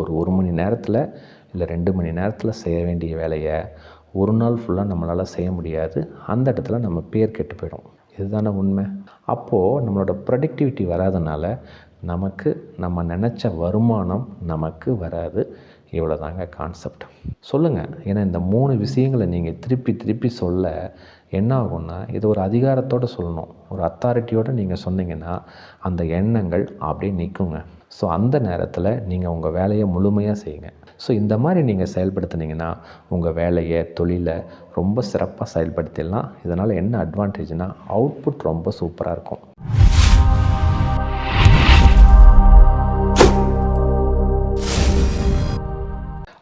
ஒரு ஒரு மணி நேரத்தில் இல்லை ரெண்டு மணி நேரத்தில் செய்ய வேண்டிய வேலையை ஒரு நாள் ஃபுல்லாக நம்மளால் செய்ய முடியாது. அந்த இடத்துல நம்ம பேர் கெட்டு போயிடும். இதுதானே உண்மை? அப்போது நம்மளோட ப்ரொடக்டிவிட்டி வராதனால நமக்கு நம்ம நினச்ச வருமானம் நமக்கு வராது. இவ்வளோதாங்க கான்செப்ட் சொல்லுங்கள் ஏன்னா இந்த மூணு விஷயங்களை நீங்கள் திருப்பி திருப்பி சொல்ல என்ன ஆகும்னா இது ஒரு அதிகாரத்தோடு சொல்லணும். ஒரு அத்தாரிட்டியோடு நீங்கள் சொன்னீங்கன்னா அந்த எண்ணங்கள் அப்படியே நிற்குங்க ஸோ அந்த நேரத்தில் நீங்கள் உங்கள் வேலையை முழுமையாக செய்யுங்க. ஸோ இந்த மாதிரி நீங்கள் செயல்படுத்துனீங்கன்னா உங்கள் வேலையை தொழிலை ரொம்ப சிறப்பாக செயல்படுத்திடலாம். இதனால் என்ன அட்வான்டேஜ்னால் அவுட்புட் ரொம்ப சூப்பராக இருக்கும்.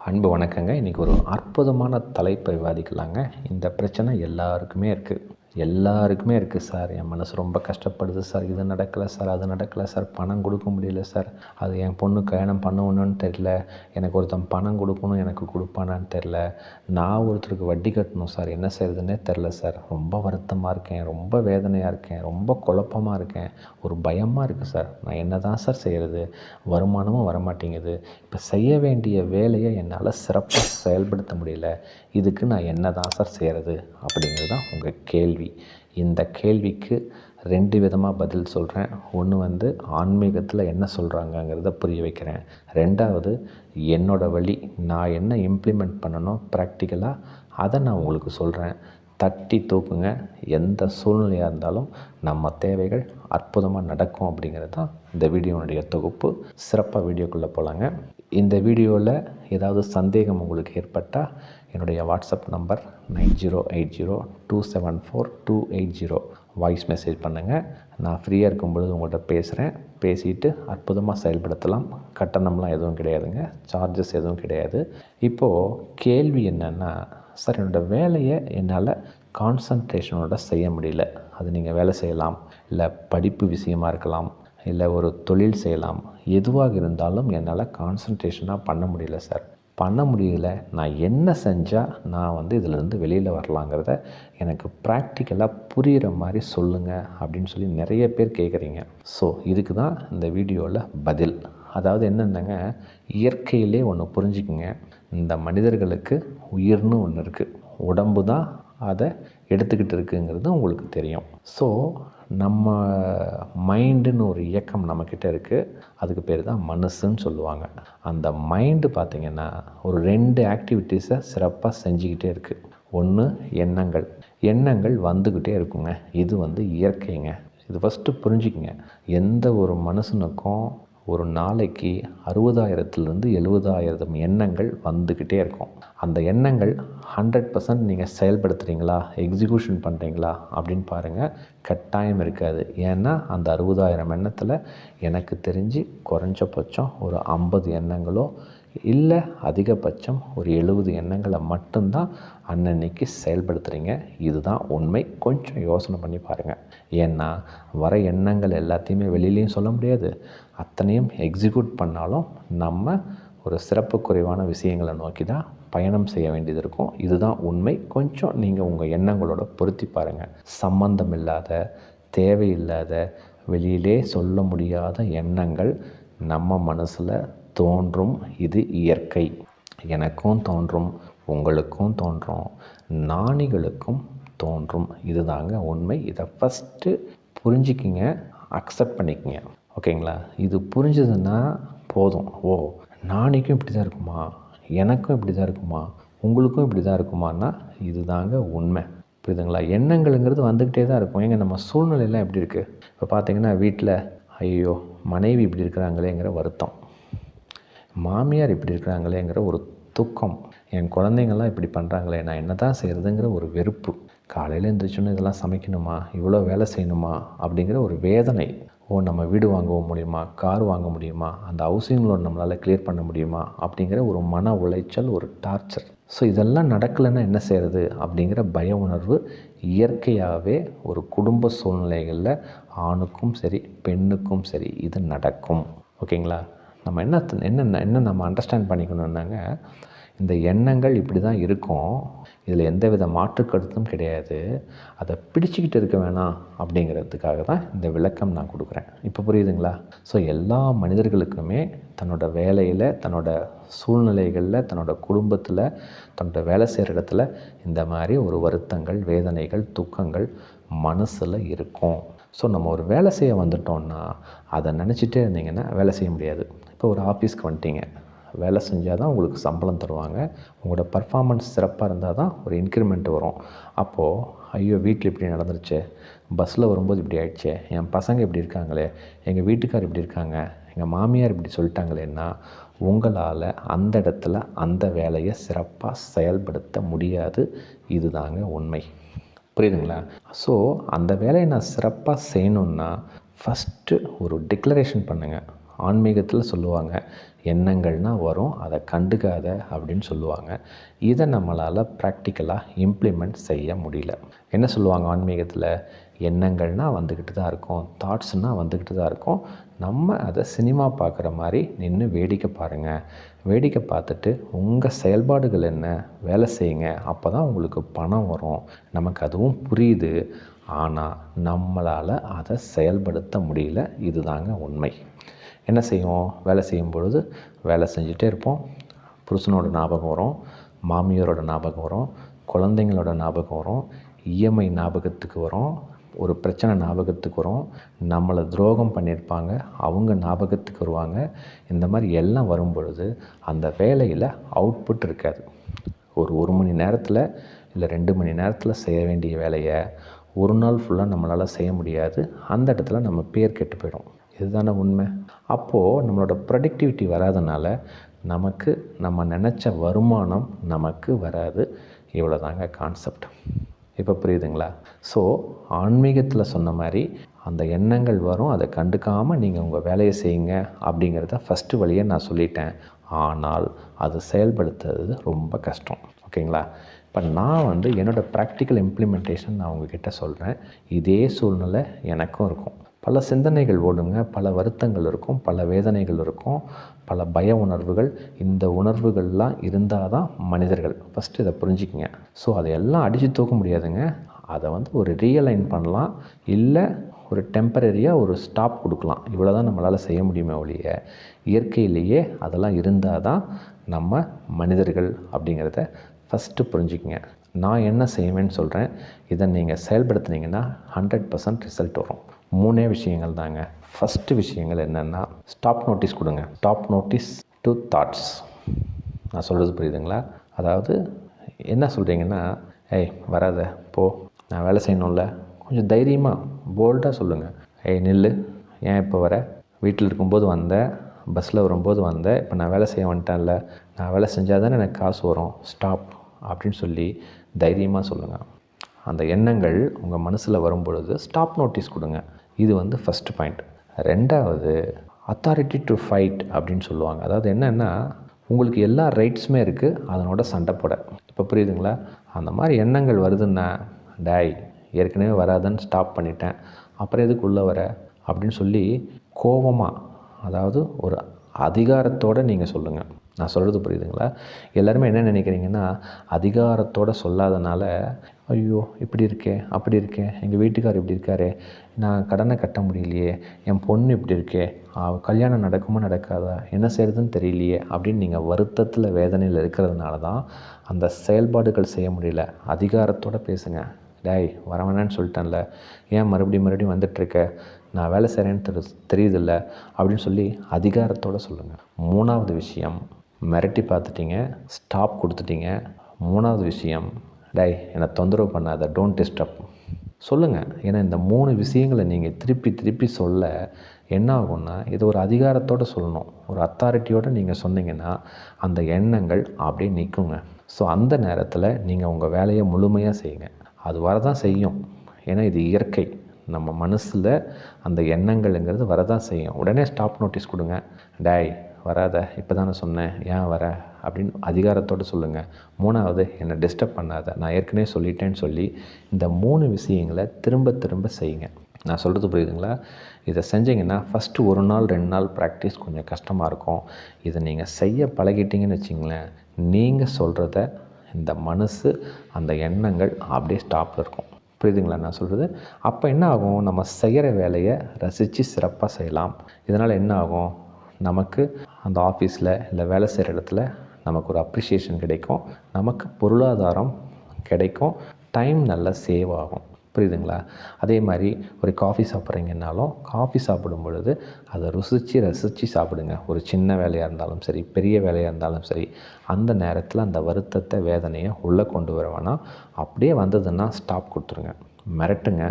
அன்பு வணக்கங்க. இன்றைக்கி ஒரு அற்புதமான தலைப்பை விவாதிக்கலாங்க. இந்த பிரச்சனை எல்லாருக்குமே இருக்குது எல்லாருக்குமே இருக்குது சார். என் மனசு ரொம்ப கஷ்டப்படுது சார். இது நடக்கலை சார் அது நடக்கலை சார். பணம் கொடுக்க முடியல சார். அது என் பொண்ணு கல்யாணம் பண்ணணுன்னு தெரில எனக்கு ஒருத்தன் பணம் கொடுக்கணும் எனக்கு கொடுப்பானான்னு தெரில நான் ஒருத்தருக்கு வட்டி கட்டணும் சார். என்ன செய்கிறதுனே தெரில சார். ரொம்ப வருத்தமாக இருக்கேன். ரொம்ப வேதனையாக இருக்கேன். ரொம்ப குழப்பமாக இருக்கேன். ஒரு பயமாக இருக்குது சார். நான் என்ன தான் சார் செய்கிறது வருமானமும் வரமாட்டேங்குது. இப்போ செய்ய வேண்டிய வேலையை என்னால் சிறப்பாக செயல்படுத்த முடியல. இதுக்கு நான் என்ன தான் சார் செய்கிறது அப்படிங்கிறது தான் உங்கள் கேள்வி. இந்த கேள்விக்கு ரெண்டு விதமாக பதில் சொல்கிறேன் ஒன்று வந்து ஆன்மீகத்தில் என்ன சொல்கிறாங்கங்கிறத புரிய வைக்கிறேன். ரெண்டாவது என்னோடய வழி நான் என்ன இம்ப்ளிமெண்ட் பண்ணணும் ப்ராக்டிக்கலாக அதை நான் உங்களுக்கு சொல்கிறேன் தட்டி தூக்குங்க. எந்த சூழ்நிலையாக இருந்தாலும் நம்ம தேவைகள் அற்புதமாக நடக்கும் அப்படிங்கிறது தான் இந்த வீடியோனுடைய தொகுப்பு. சிறப்பாக வீடியோக்குள்ளே போகலாங்க இந்த வீடியோவில் ஏதாவது சந்தேகம் உங்களுக்கு ஏற்பட்டால் என்னுடைய WhatsApp number nine zero eight zero two seven four two eight zero. Voice message பண்ணுங்கள் நான் ஃப்ரீயாக இருக்கும் பொழுது உங்கள்கிட்ட பேசுகிறேன் பேசிட்டு அற்புதமாக செயல்படுத்தலாம். கட்டணம்லாம் எதுவும் கிடையாதுங்க. சார்ஜஸ் எதுவும் கிடையாது. இப்போது கேள்வி என்னென்னா சார் என்னோடய வேலையை என்னால் கான்சன்ட்ரேஷனோட செய்ய முடியல. அது நீங்கள் வேலை செய்யலாம். இல்லை படிப்பு விஷயமா இருக்கலாம். இல்லை ஒரு தொழில் செய்யலாம். எதுவாக இருந்தாலும் என்னால் கான்சன்ட்ரேஷனாக பண்ண முடியல சார். பண்ண முடியல. நான் என்ன செஞ்சால் நான் வந்து இதிலேருந்து வெளியில் வரலாங்கிறத எனக்கு ப்ராக்டிக்கலாக புரிகிற மாதிரி சொல்லுங்கள் அப்படின்னு சொல்லி நிறைய பேர் கேட்குறீங்க ஸோ இதுக்கு தான் இந்த வீடியோவில் பதில். அதாவது என்னென்னங்க? இயற்கையிலே ஒன்று புரிஞ்சுக்குங்க. இந்த மனிதர்களுக்கு உயிர்னு ஒன்று இருக்குது உடம்பு தான் அதை எடுத்துக்கிட்டு இருக்குங்கிறது உங்களுக்கு தெரியும். ஸோ நம்ம மைண்டுன்னு ஒரு இயக்கம் நம்மக்கிட்ட இருக்குது அதுக்கு பேர் தான் மனசுன்னு சொல்லுவாங்க. அந்த மைண்டு பார்த்திங்கன்னா ஒரு ரெண்டு ஆக்டிவிட்டீஸை சிறப்பாக செஞ்சுக்கிட்டே இருக்குது ஒன்று எண்ணங்கள். எண்ணங்கள் வந்துக்கிட்டே இருக்குங்க. இது வந்து இயற்கைங்க. இது ஃபஸ்ட்டு புரிஞ்சுக்கங்க. எந்த ஒரு மனுஷனுக்கும் ஒரு நாளைக்கு அறுபதாயிரத்துலேருந்து எழுபதாயிரம் எண்ணங்கள் வந்துக்கிட்டே இருக்கும். அந்த எண்ணங்கள் ஹண்ட்ரட் பர்சன்ட் நீங்கள் செயல்படுத்துகிறீங்களா எக்ஸிக்யூஷன் பண்ணுறீங்களா அப்படின்னு பாருங்கள் கட்டாயம் இருக்காது. ஏன்னா அந்த அறுபதாயிரம் எண்ணத்தில் எனக்கு தெரிஞ்சு குறைஞ்சபட்சம் ஒரு ஐம்பது எண்ணங்களோ இல்லை அதிகபட்சம் ஒரு எழுபது எண்ணங்களை மட்டும்தான் அன்னன்னைக்கு செயல்படுத்துகிறீங்க இதுதான் உண்மை. கொஞ்சம் யோசனை பண்ணி பாருங்கள் ஏன்னா வர எண்ணங்கள் எல்லாத்தையுமே வெளியிலையும் சொல்ல முடியாது. அத்தனையும் எக்ஸிக்யூட் பண்ணாலும் நம்ம ஒரு சிறப்பு குறைவான விஷயங்களை நோக்கி தான் பயணம் செய்ய வேண்டியது இருக்கும். இதுதான் உண்மை. கொஞ்சம் நீங்கள் உங்கள் எண்ணங்களோட பொருத்தி பாருங்கள் சம்பந்தம் இல்லாத தேவையில்லாத வெளியிலே சொல்ல முடியாத எண்ணங்கள் நம்ம மனசில் தோன்றும். இது இயற்கை. எனக்கும் தோன்றும். உங்களுக்கும் தோன்றும் நாணிகளுக்கும் தோன்றும். இதுதாங்க உண்மை. இதை ஃபஸ்ட்டு புரிஞ்சிக்கிங்க அக்செப்ட் பண்ணிக்கங்க. ஓகேங்களா? இது புரிஞ்சதுன்னா போதும். ஓ நாணிக்கும் இப்படி தான் இருக்குமா? எனக்கும் இப்படி தான் இருக்குமா? உங்களுக்கும் இப்படி தான் இருக்குமான்னா இதுதாங்க உண்மை. புரியுதுங்களா? எண்ணங்களுங்கிறது வந்துக்கிட்டே தான் இருக்கும். ஏங்க நம்ம சூழ்நிலையெல்லாம் எப்படி இருக்குது இப்போ பார்த்தீங்கன்னா வீட்டில் ஐயோ மனைவி இப்படி இருக்கிறாங்களேங்கிற வருத்தம். மாமியார் இப்படி இருக்கிறாங்களேங்கிற ஒரு துக்கம். என் குழந்தைங்கள்லாம் இப்படி பண்ணுறாங்களே நான் என்ன தான் செய்கிறதுங்கிற ஒரு வெறுப்பு. காலையில் எழுந்திரிச்சோன்னு இதெல்லாம் சமைக்கணுமா? இவ்வளோ வேலை செய்யணுமா? அப்படிங்கிற ஒரு வேதனை. ஓ நம்ம வீடு வாங்க முடியுமா கார் வாங்க முடியுமா? அந்த ஹவுசிங் லோன் நம்மளால் கிளியர் பண்ண முடியுமா? அப்படிங்கிற ஒரு மன உளைச்சல் ஒரு டார்ச்சர் ஸோ இதெல்லாம் நடக்கலைன்னா என்ன செய்கிறது அப்படிங்கிற பய உணர்வு இயற்கையாகவே ஒரு குடும்ப சூழ்நிலைகளில் ஆணுக்கும் சரி பெண்ணுக்கும் சரி இது நடக்கும். ஓகேங்களா? நம்ம என்ன என்ன என்ன நம்ம அண்டர்ஸ்டாண்ட் பண்ணிக்கணுன்னாங்க இந்த எண்ணங்கள் இப்படி தான் இருக்கும். இதில் எந்த வித மாற்று கருத்தும் கிடையாது. அதை பிடிச்சிக்கிட்டு இருக்க வேணாம் அப்படிங்கிறதுக்காக தான் இந்த விளக்கம் நான் கொடுக்குறேன். இப்போ புரியுதுங்களா? ஸோ எல்லா மனிதர்களுக்குமே தன்னோட வேலையில் தன்னோட சூழ்நிலைகளில் தன்னோட குடும்பத்தில் தன்னோட வேலை செய்கிற இடத்துல இந்த மாதிரி ஒரு வருத்தங்கள் வேதனைகள் துக்கங்கள் மனசில் இருக்கும். ஸோ நம்ம ஒரு வேலை செய்ய வந்துட்டோம்னா அதை நினச்சிட்டே இருந்தீங்கன்னா வேலை செய்ய முடியாது. இப்போ ஒரு ஆஃபீஸ்க்கு வந்துட்டீங்க. வேலை செஞ்சால் தான் உங்களுக்கு சம்பளம் தருவாங்க. உங்களோட பர்ஃபாமன்ஸ் சிறப்பாக இருந்தால் தான் ஒரு இன்க்ரிமெண்ட் வரும். அப்போது ஐயோ வீட்டில் இப்படி நடந்துருச்சு. பஸ்ஸில் வரும்போது இப்படி ஆயிடுச்சு. என் பசங்க இப்படி இருக்காங்களே. எங்கள் வீட்டுக்கார் இப்படி இருக்காங்க. எங்கள் மாமியார் இப்படி சொல்லிட்டாங்களேன்னா உங்களால் அந்த இடத்துல அந்த வேலையை சிறப்பாக செயல்படுத்த முடியாது. இதுதாங்க உண்மை. புரியுதுங்களா? ஸோ அந்த வேலையை நான் சிறப்பாக செய்யணுன்னா ஃபஸ்ட்டு ஒரு டிக்ளரேஷன் பண்ணுங்கள் ஆன்மீகத்தில் சொல்லுவாங்க எண்ணங்கள்னால் வரும் அதை கண்டுக்காத அப்படின்னு சொல்லுவாங்க. இதை நம்மளால் ப்ராக்டிக்கலாக இம்ப்ளிமெண்ட் செய்ய முடியல. என்ன சொல்லுவாங்க ஆன்மீகத்தில்? எண்ணங்கள்னால் வந்துக்கிட்டு தான் இருக்கும் தாட்ஸ்னால் வந்துக்கிட்டு தான் இருக்கும். நம்ம அதை சினிமா பார்க்குற மாதிரி நின்று வேடிக்கை பாருங்கள் வேடிக்கை பார்த்துட்டு உங்கள் செயல்பாடுகள் என்ன? வேலை செய்யுங்க. அப்போ தான் உங்களுக்கு பணம் வரும். நமக்கு அதுவும் புரியுது. ஆனால் நம்மளால் அதை செயல்படுத்த முடியல. இதுதாங்க உண்மை. என்ன செய்வோம்? வேலை செய்யும் பொழுது வேலை செஞ்சுட்டே இருப்போம். புருஷனோட ஞாபகம் வரும் மாமியாரோட ஞாபகம் வரும் குழந்தைங்களோட ஞாபகம் வரும் இஎம்ஐ ஞாபகத்துக்கு வரும் ஒரு பிரச்சனை ஞாபகத்துக்கு வரும் நம்மளை துரோகம் பண்ணியிருப்பாங்க அவங்க ஞாபகத்துக்கு வருவாங்க. இந்த மாதிரி எல்லாம் வரும் பொழுது அந்த வேலையில் அவுட்புட் இருக்காது. ஒரு ஒரு மணி நேரத்தில் இல்லை ரெண்டு மணி நேரத்தில் செய்ய வேண்டிய வேலையை ஒரு நாள் ஃபுல்லாக நம்மளால் செய்ய முடியாது. அந்த இடத்துல நம்ம பேர் கெட்டு போயிடும். இதுதானே உண்மை? அப்போது நம்மளோட ப்ரொடக்டிவிட்டி வராதனால நமக்கு நம்ம நினச்ச வருமானம் நமக்கு வராது. இவ்வளோ தாங்க கான்செப்ட் இப்போ புரியுதுங்களா? ஸோ ஆன்மீகத்தில் சொன்ன மாதிரி அந்த எண்ணங்கள் வரும். அதை கண்டுக்காமல் நீங்கள் உங்கள் வேலையை செய்யுங்க அப்படிங்கிறத ஃபஸ்ட்டு வழியை நான் சொல்லிட்டேன். ஆனால் அது செயல்படுத்துறது ரொம்ப கஷ்டம். ஓகேங்களா? இப்போ நான் வந்து என்னோடய ப்ராக்டிக்கல் இம்ப்ளிமெண்டேஷன் நான் உங்ககிட்ட சொல்கிறேன் இதே சூழ்நிலை எனக்கும் இருக்கும். பல சிந்தனைகள் ஓடுங்க பல வருத்தங்கள் இருக்கும் பல வேதனைகள் இருக்கும் பல பய உணர்வுகள். இந்த உணர்வுகள்லாம் இருந்தால் தான் மனிதர்கள். ஃபஸ்ட்டு இதை புரிஞ்சுக்கிங்க. ஸோ அதையெல்லாம் அடித்து தூக்க முடியாதுங்க. அதை வந்து ஒரு ரியலைன் பண்ணலாம். இல்லை ஒரு டெம்பரரியாக ஒரு ஸ்டாப் கொடுக்கலாம். இவ்வளோ தான் நம்மளால் செய்ய முடியுமே ஒழிய இயற்கையிலேயே அதெல்லாம் இருந்தால் தான் நம்ம மனிதர்கள் அப்படிங்கிறத ஃபஸ்ட்டு புரிஞ்சுக்கிங்க. நான் என்ன செய்வேன்னு சொல்கிறேன் இதை நீங்கள் செயல்படுத்துனீங்கன்னா ஹண்ட்ரட் பர்சன்ட் ரிசல்ட் வரும். மூணே விஷயங்கள் தாங்க. ஃபஸ்ட்டு விஷயங்கள் என்னென்னா ஸ்டாப் நோட்டீஸ் கொடுங்க. ஸ்டாப் நோட்டீஸ் டு தாட்ஸ் நான் சொல்கிறது புரியுதுங்களா? அதாவது என்ன சொல்கிறீங்கன்னா ஏய் வராத போ. நான் வேலை செய்யணும்ல. கொஞ்சம் தைரியமாக போல்டாக சொல்லுங்கள் ஏய் நில்லு. ஏன் இப்போ வர? வீட்டில் இருக்கும்போது வந்தேன். பஸ்ஸில் வரும்போது வந்தேன். இப்போ நான் வேலை செய்ய வந்துட்டேன்ல. நான் வேலை செஞ்சால் தானே எனக்கு காசு வரும். ஸ்டாப் அப்படின்னு சொல்லி தைரியமாக சொல்லுங்கள் அந்த எண்ணங்கள் உங்கள் மனசில் வரும்பொழுது ஸ்டாப் நோட்டீஸ் கொடுங்க. இது வந்து ஃபஸ்ட் பாயிண்ட் ரெண்டாவது அத்தாரிட்டி டு ஃபைட் அப்படின்னு சொல்லுவாங்க. அதாவது என்னென்னா உங்களுக்கு எல்லா ரைட்ஸுமே இருக்குது அதனோட சண்டை போட. இப்போ புரியுதுங்களா? அந்த மாதிரி எண்ணங்கள் வருதுன்னா டாய் ஏற்கனவே வராதுன்னு ஸ்டாப் பண்ணிட்டேன். அப்புறம் எதுக்குள்ளே வர? அப்படின்னு சொல்லி கோபமாக அதாவது ஒரு அதிகாரத்தோடு நீங்கள் சொல்லுங்கள் நான் சொல்கிறது புரியுதுங்களா? எல்லாருமே என்ன நினைக்கிறீங்கன்னா அதிகாரத்தோடு சொல்லாதனால ஐயோ இப்படி இருக்கே அப்படி இருக்கே எங்கள் வீட்டுக்கார் இப்படி இருக்கார் நான் கடனை கட்ட முடியலையே என் பொண்ணு இப்படி இருக்கே கல்யாணம் நடக்குமா நடக்காதா என்ன செய்கிறதுன்னு தெரியலையே அப்படின்னு நீங்கள் வருத்தத்தில் வேதனையில் இருக்கிறதுனால தான் அந்த செயல்பாடுகள் செய்ய முடியல. அதிகாரத்தோடு பேசுங்க. டேய் வரவேணான்னு சொல்லிட்டேன்ல ஏன் மறுபடியும் மறுபடியும் வந்துட்டுருக்க? நான் வேலை செய்கிறேன்னு தெரி தெரியுதில்ல அப்படின்னு சொல்லி அதிகாரத்தோடு சொல்லுங்கள் மூணாவது விஷயம் மிரட்டி பார்த்துட்டீங்க ஸ்டாப் கொடுத்துட்டீங்க. மூணாவது விஷயம் டேய் என்னை தொந்தரவு பண்ணாத டோன்ட் டிஸ்டர்ப் சொல்லுங்கள் ஏன்னா இந்த மூணு விஷயங்களை நீங்கள் திருப்பி திருப்பி சொல்ல என்ன ஆகும்னா இது ஒரு அதிகாரத்தோடு சொல்லணும். ஒரு அத்தாரிட்டியோடு நீங்கள் சொன்னீங்கன்னா அந்த எண்ணங்கள் அப்படியே நிற்குங்க ஸோ அந்த நேரத்தில் நீங்கள் உங்கள் வேலையை முழுமையாக செய்யுங்க. அது வரதான் செய்யும். ஏன்னா இது இயற்கை. நம்ம மனசில் அந்த எண்ணங்கள்ங்கிறது வரதான் செய்யும். உடனே ஸ்டாப் நோட்டீஸ் கொடுங்க. டேய் வராத. இப்போ தானே சொன்னேன். ஏன் வர? அப்படின்னு அதிகாரத்தோடு சொல்லுங்கள் மூணாவது என்னை டிஸ்டர்ப் பண்ணாத. நான் ஏற்கனவே சொல்லிட்டேன்னு சொல்லி இந்த மூணு விஷயங்களை திரும்ப திரும்ப செய்யுங்க. நான் சொல்கிறது புரியுதுங்களா? இதை செஞ்சீங்கன்னா ஃபஸ்ட்டு ஒரு நாள் ரெண்டு நாள் ப்ராக்டிஸ் கொஞ்சம் கஷ்டமாக இருக்கும். இதை நீங்கள் செய்ய பழகிட்டீங்கன்னு வச்சிங்களேன் நீங்கள் சொல்கிறத இந்த மனசு அந்த எண்ணங்கள் அப்படியே ஸ்டாப்பில் இருக்கும். புரியுதுங்களா நான் சொல்கிறது அப்போ என்ன ஆகும்? நம்ம செய்கிற வேலையை ரசித்து சிறப்பாக செய்யலாம். இதனால் என்ன ஆகும்? நமக்கு அந்த ஆஃபீஸில் இல்லை வேலை செய்கிற இடத்துல நமக்கு ஒரு அப்ரிஷியேஷன் கிடைக்கும். நமக்கு பொருளாதாரம் கிடைக்கும். டைம் நல்லா சேவ் ஆகும். புரியுதுங்களா? அதே மாதிரி ஒரு காஃபி சாப்பிட்றீங்கன்னாலும் காஃபி சாப்பிடும் பொழுது அதை ருசித்து ரசித்து சாப்பிடுங்க. ஒரு சின்ன வேலையாக இருந்தாலும் சரி பெரிய வேலையாக இருந்தாலும் சரி அந்த நேரத்தில் அந்த வருத்தத்தை வேதனையை உள்ளே கொண்டு வர வேணாம். அப்படியே வந்ததுன்னா ஸ்டாப் கொடுத்துருங்க. மிரட்டுங்க.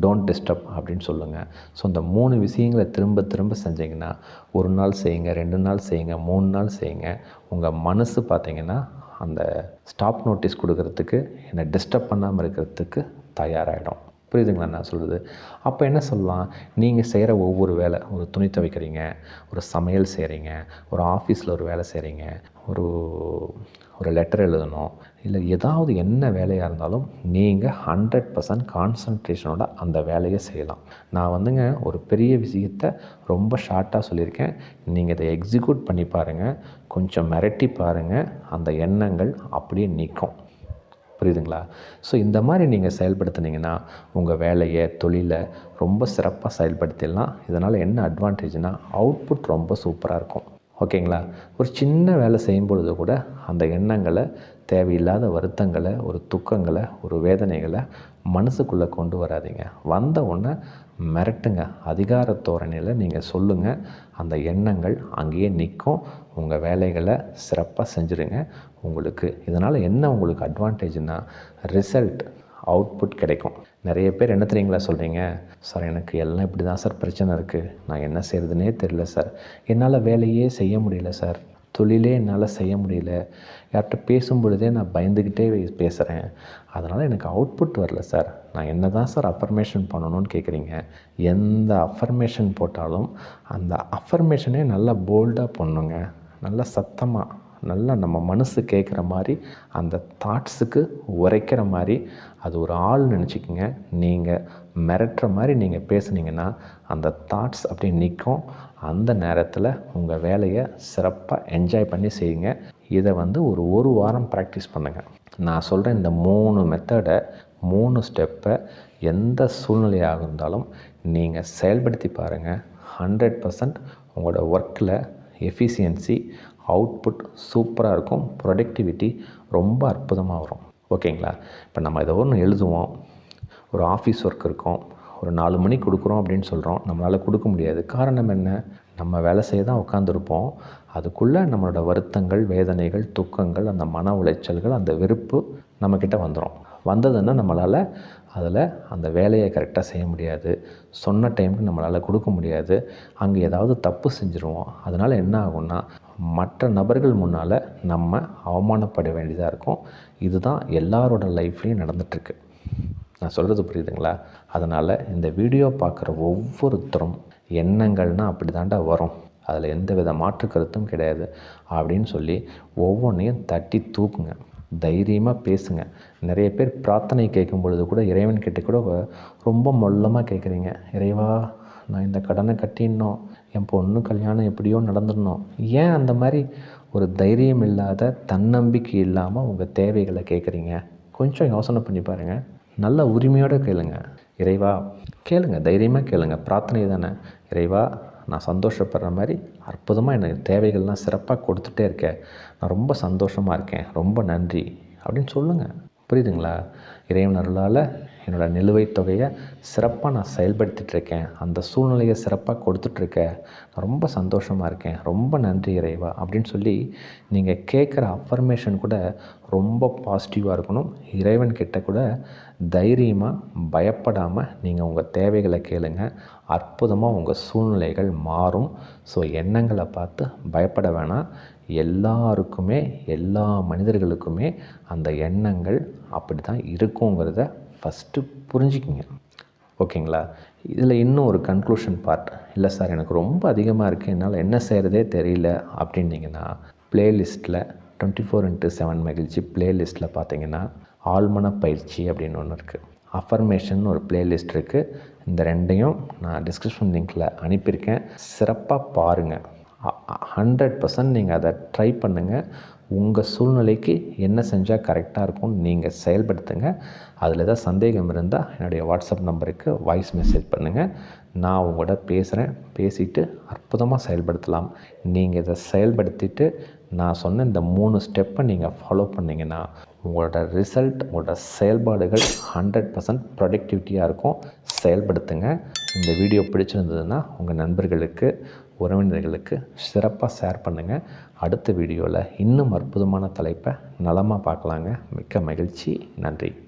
டோன்ட் டிஸ்டர்ப் அப்படின்னு சொல்லுங்கள் ஸோ இந்த மூணு விஷயங்களை திரும்ப திரும்ப செஞ்சீங்கன்னா ஒரு நாள் செய்யுங்க ரெண்டு நாள் செய்யுங்க மூணு நாள் செய்யுங்க. உங்கள் மனசு பார்த்தீங்கன்னா அந்த ஸ்டாப் நோட்டீஸ் கொடுக்கறதுக்கு என்னை டிஸ்டர்ப் பண்ணாமல் இருக்கிறதுக்கு தயாராகிடும் புரியுதுங்களா நான் சொல்கிறது அப்போ என்ன சொல்லலாம்? நீங்கள் செய்கிற ஒவ்வொரு வேலை ஒரு துணி துவைக்கிறீங்க ஒரு சமையல் செய்கிறீங்க ஒரு ஆஃபீஸில் ஒரு வேலை செய்கிறீங்க ஒரு ஒரு லெட்டர் எழுதணும் இல்லை ஏதாவது என்ன வேலையாக இருந்தாலும் நீங்கள் ஹண்ட்ரட் பர்சன்ட் கான்சன்ட்ரேஷனோட அந்த வேலையை செய்யலாம். நான் வந்துங்க ஒரு பெரிய விஷயத்தை ரொம்ப ஷார்ட்டாக சொல்லியிருக்கேன். நீங்கள் இதை எக்ஸிக்யூட் பண்ணி பாருங்கள் கொஞ்சம் மிரட்டி பாருங்கள் அந்த எண்ணங்கள் அப்படியே நிற்கும் புரியுதுங்களா? ஸோ இந்த மாதிரி நீங்கள் செயல்படுத்துனீங்கன்னா உங்கள் வேலையை தொழிலை ரொம்ப சிறப்பாக செயல்படுத்திடலாம். இதனால் என்ன அட்வான்டேஜ்னால் அவுட்புட் ரொம்ப சூப்பராக இருக்கும். ஓகேங்களா ஒரு சின்ன வேலை செய்யும் பொழுது கூட அந்த எண்ணங்களை தேவையில்லாத வருத்தங்களை ஒரு துக்கங்களை ஒரு வேதனைகளை மனசுக்குள்ளே கொண்டு வராதீங்க. வந்த உடனே மிரட்டுங்க. அதிகார தோரணையில் நீங்கள் சொல்லுங்கள் அந்த எண்ணங்கள் அங்கேயே நிற்கும் உங்கள் வேலைகளை சிறப்பாக செஞ்சுருங்க. உங்களுக்கு இதனால் என்ன உங்களுக்கு அட்வான்டேஜ்னால் ரிசல்ட் அவுட்புட் கிடைக்கும். நிறைய பேர் என்ன தெரியுங்களா சொல்கிறீங்க சார் எனக்கு எல்லாம் இப்படி தான் சார் பிரச்சனை இருக்குது நான் என்ன செய்கிறதுனே தெரியல சார். என்னால் வேலையே செய்ய முடியல சார். தொழிலே என்னால் செய்ய முடியல. யார்கிட்ட பேசும் பொழுதே நான் பயந்துக்கிட்டே பேசுகிறேன் அதனால் எனக்கு அவுட்புட் வரல சார் நான் என்ன தான் சார் அஃபர்மேஷன் பண்ணணும்னு கேட்குறீங்க எந்த அஃபர்மேஷன் போட்டாலும் அந்த அஃபர்மேஷனே நல்லா போல்டாக பண்ணுங்க. நல்லா சத்தமாக நல்லா நம்ம மனசு கேட்குற மாதிரி அந்த தாட்ஸுக்கு உரைக்கிற மாதிரி அது ஒரு ஆள் நினச்சிக்கோங்க. நீங்கள் மிரட்டுற மாதிரி நீங்கள் பேசுனீங்கன்னா அந்த தாட்ஸ் அப்படி நிற்கும் அந்த நேரத்தில் உங்கள் வேலையை சிறப்பாக என்ஜாய் பண்ணி செய்யுங்க. இதை வந்து ஒரு ஒரு வாரம் ப்ராக்டிஸ் பண்ணுங்கள் நான் சொல்கிற இந்த மூணு மெத்தடை மூணு ஸ்டெப்பை எந்த சூழ்நிலையாக இருந்தாலும் நீங்கள் செயல்படுத்தி பாருங்கள் ஹண்ட்ரட் பர்சன்ட் உங்களோட ஒர்க்கில் எஃபிஷியன்சி அவுட்புட் சூப்பராக இருக்கும். ப்ரொடக்டிவிட்டி ரொம்ப அற்புதமாக வரும். ஓகேங்களா இப்போ நம்ம இதை ஒன்று எழுதுவோம். ஒரு ஆஃபீஸ் ஒர்க் இருக்கும். ஒரு நாலு மணி கொடுக்குறோம் அப்படின்னு சொல்கிறோம் நம்மளால் கொடுக்க முடியாது. காரணம் என்ன? நம்ம வேலை செய்ய தான் உட்காந்துருப்போம் அதுக்குள்ளே நம்மளோட வருத்தங்கள் வேதனைகள் துக்கங்கள் அந்த மன உளைச்சல்கள் அந்த வெறுப்பு நம்மக்கிட்ட வந்துடும் வந்ததுன்னா நம்மளால் அதில் அந்த வேலையை கரெக்டாக செய்ய முடியாது. சொன்ன டைமுக்கு நம்மளால் கொடுக்க முடியாது. அங்கே ஏதாவது தப்பு செஞ்சுருவோம். அதனால் என்ன ஆகும்னா மற்ற நபர்கள் முன்னால் நம்ம அவமானப்பட வேண்டியதாக இருக்கும். இதுதான் எல்லாரோட லைஃப்லேயும் நடந்துகிட்ருக்கு நான் சொல்கிறது புரியுதுங்களா? அதனால் இந்த வீடியோ பார்க்குற ஒவ்வொருத்தரும் எண்ணங்கள்னால் அப்படி தாண்டா வரும். அதில் எந்த வித மாற்று கருத்தும் கிடையாது. அப்படின்னு சொல்லி ஒவ்வொன்றையும் தட்டி தூக்குங்க. தைரியமாக பேசுங்க. நிறைய பேர் பிரார்த்தனை கேட்கும் பொழுது கூட இறைவன் கிட்ட கூட ரொம்ப மொல்லமாக கேட்குறீங்க. இறைவா நான் இந்த கடனை கட்டிடணும். என் பொண்ணு கல்யாணம் எப்படியோ நடந்துடணும். ஏன் அந்த மாதிரி ஒரு தைரியம் இல்லாத தன்னம்பிக்கை இல்லாமல் உங்கள் தேவைகளை கேட்குறீங்க? கொஞ்சம் யோசனை பண்ணி பாருங்கள் நல்ல உரிமையோடு கேளுங்க. இறைவா கேளுங்க தைரியமாக கேளுங்க. பிரார்த்தனை தானே. இறைவா நான் சந்தோஷப்படுற மாதிரி அற்புதமாக எனக்கு தேவைகள்லாம் சிறப்பாக கொடுத்துட்டே இருக்கேன் நான் ரொம்ப சந்தோஷமாக இருக்கேன். ரொம்ப நன்றி. அப்படின்னு சொல்லுங்கள் புரியுதுங்களா? இறைவன் அருளால் என்னோடய நிலுவைத் தொகையை சிறப்பாக நான் செயல்படுத்திகிட்ருக்கேன் அந்த சூழ்நிலையை சிறப்பாக கொடுத்துட்ருக்கேன் நான் ரொம்ப சந்தோஷமாக இருக்கேன். ரொம்ப நன்றி இறைவா அப்படின்னு சொல்லி நீங்கள் கேட்குற அஃபர்மேஷன் கூட ரொம்ப பாசிட்டிவாக இருக்கணும். இறைவன் கிட்ட கூட தைரியமாக பயப்படாமல் நீங்கள் உங்கள் தேவைகளை கேளுங்க. அற்புதமாக உங்கள் சூழ்நிலைகள் மாறும். ஸோ எண்ணங்களை பார்த்து பயப்பட வேணாம். எல்லாருக்குமே எல்லா மனிதர்களுக்குமே அந்த எண்ணங்கள் அப்படி தான் இருக்குங்கிறத ஃபஸ்ட்டு புரிஞ்சுக்கிங்க. ஓகேங்களா? இதில் இன்னும் ஒரு கன்க்ளூஷன் பார்ட் இல்லை சார் எனக்கு ரொம்ப அதிகமாக இருக்குது என்னால் என்ன செய்கிறதே தெரியல அப்படின்னீங்கன்னா ப்ளேலிஸ்ட்டில் டுவெண்ட்டி ஃபோர் இன்ட்டு செவன் மகிழ்ச்சி ப்ளேலிஸ்ட்டில் பார்த்தீங்கன்னா ஆழ்மன பயிற்சி அப்படின்னு ஒன்று இருக்குது அஃபர்மேஷன் ஒரு ப்ளேலிஸ்ட் இருக்குது இந்த ரெண்டையும் நான் டிஸ்கிரிப்ஷன் லிங்க்கில் அனுப்பியிருக்கேன். சிறப்பாக பாருங்கள் ஹண்ட்ரட் பர்சன்ட் நீங்கள் அதை ட்ரை பண்ணுங்கள் உங்கள் சூழ்நிலைக்கு என்ன செஞ்சால் கரெக்டாக இருக்கும்னு நீங்கள் செயல்படுத்துங்க. அதில் ஏதாவது சந்தேகம் இருந்தால் என்னுடைய வாட்ஸ்அப் நம்பருக்கு வாய்ஸ் மெசேஜ் பண்ணுங்கள் நான் உங்களோட பேசுகிறேன். பேசிவிட்டு அற்புதமாக செயல்படுத்தலாம். நீங்கள் இதை செயல்படுத்திட்டு நான் சொன்ன இந்த மூணு ஸ்டெப்பை நீங்கள் ஃபாலோ பண்ணிங்கன்னா உங்களோட ரிசல்ட் உங்களோட செயல்பாடுகள் ஹண்ட்ரட் பர்சன்ட் ப்ரொடக்டிவிட்டியாக இருக்கும். செயல்படுத்துங்க. இந்த வீடியோ பிடிச்சிருந்ததுன்னா உங்கள் நண்பர்களுக்கு உறவினர்களுக்கு சிறப்பாக ஷேர் பண்ணுங்கள் அடுத்த வீடியோவில் இன்னும் அற்புதமான தலைப்பை நலமாக பார்க்கலாங்க. மிக்க மகிழ்ச்சி. நன்றி.